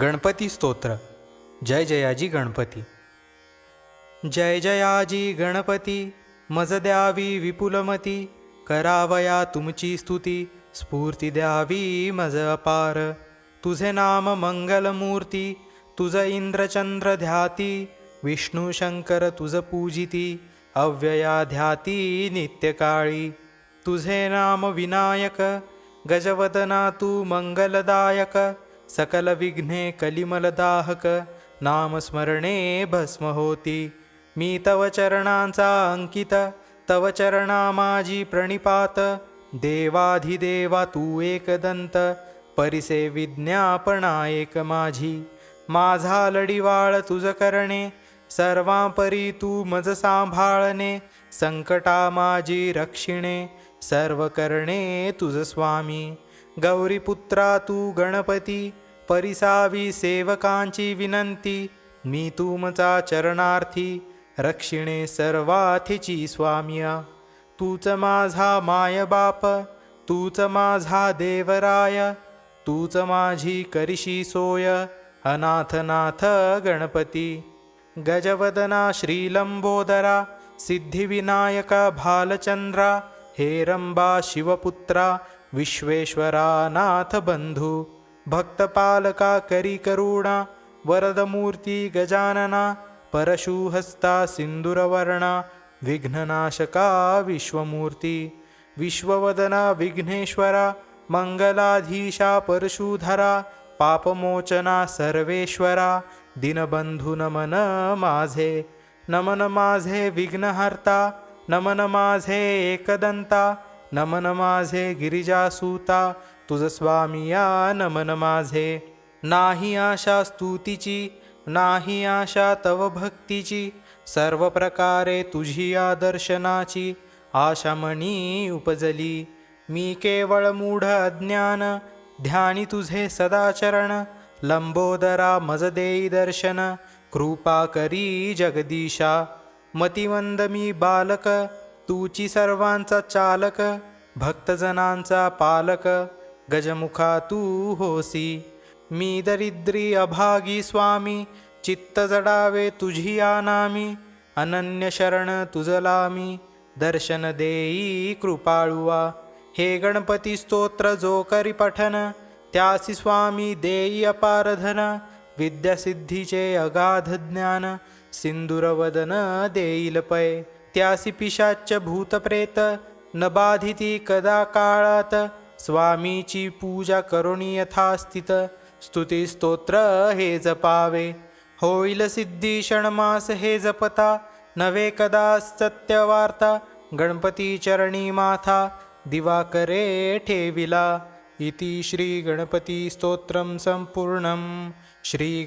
गणपती स्तोत्र. जय जयाजी गणपती. जय जयाजी गणपती मज द्यावी विपुलमती करावया तुमची स्तुती स्फूर्ती द्यावी मज अपार. तुझे नाम मंगलमूर्ती तुझ इंद्रचंद्र ध्याती विष्णू शंकर तुझ पूजिती अव्यया ध्याती नित्यकाळी. तुझे नाम विनायक गजवदना तू मंगलदायक सकल विघ्ने कलिमलदाहक नामस्मरणे भस्म होती मी तव चरणांचा अंकित तव चरणा माझी प्रणिपात। देवाधिदेवा तू एकदंत परिसे विज्ञापना एक माझी। माझा लढीवाळ तुझ करणे सर्वांपरी तू मज सांभाळणे संकटा माझी रक्षिणे सर्व करणे तुझ स्वामी। गौरीपुत्रा तू गणपती परिसावी सेवकांची विनंती मी तुमचा चरणार्थी रक्षिणे सर्वाथिची स्वामिया. तूच माझा माय बाप तूच माझा देवराय तूच माझी करिशी सोय अनाथनाथ गणपती. गजवदना श्रीलंबोदरा सिद्धिविनायका भालचंद्रा हेरंबा शिवपुत्रा विश्वेश्वरा नाथ बंधू. भक्तपालका करी करुणा वरदमूर्ती गजानना परशुहस्ता सिन्दूरवर्णा विघ्ननाशका विश्वमूर्ती विश्ववदना विघ्नेश्वरा मंगलाधीशा परशुधरा पापमोचना सर्वेश्वरा दिनबंधू नमन माझे नमन माझे विघ्नहर्ता नमन माझे एकदंता नमन माझे गिरिजासूता तुझ स्वामिया नमन माझे. नाही आशा स्तुतीची नाही आशा तव भक्तीची सर्व प्रकारे तुझी आदर्शनाची आशामणी उपजली. मी केवळ मूढ अज्ञान ध्यानी तुझे सदाचरण लंबोदरा मज देई दर्शन कृपा करी जगदीशा. मतिवंद मी बालक तूची सर्वांचा चालक भक्तजनांचा पालक गजमुखा तू होसी मी दरिद्री अभागी स्वामी चित्त जडावे तुझी आनामी अनन्य शरण तुझलामी दर्शन देई कृपाळुवा हे गणपती स्तोत्र जो करी पठन त्यासी स्वामी देई अपारधन विद्यासिद्धीचे अगाध ज्ञान सिंदूरवदन देईल पय त्यासी पिशाच्च भूतप्रेत न बाधिती कदा काळात स्वामीची पूजा करुणी यथास्थित. स्तुती स्तोत्र हे जपावे. होईल सिद्धी क्षणमास हे जपता. नवे कदा सत्यवार्ता. गणपती चरणी माथा. दिवाकरे ठेविला. इति श्री गणपती स्तोत्रम श्री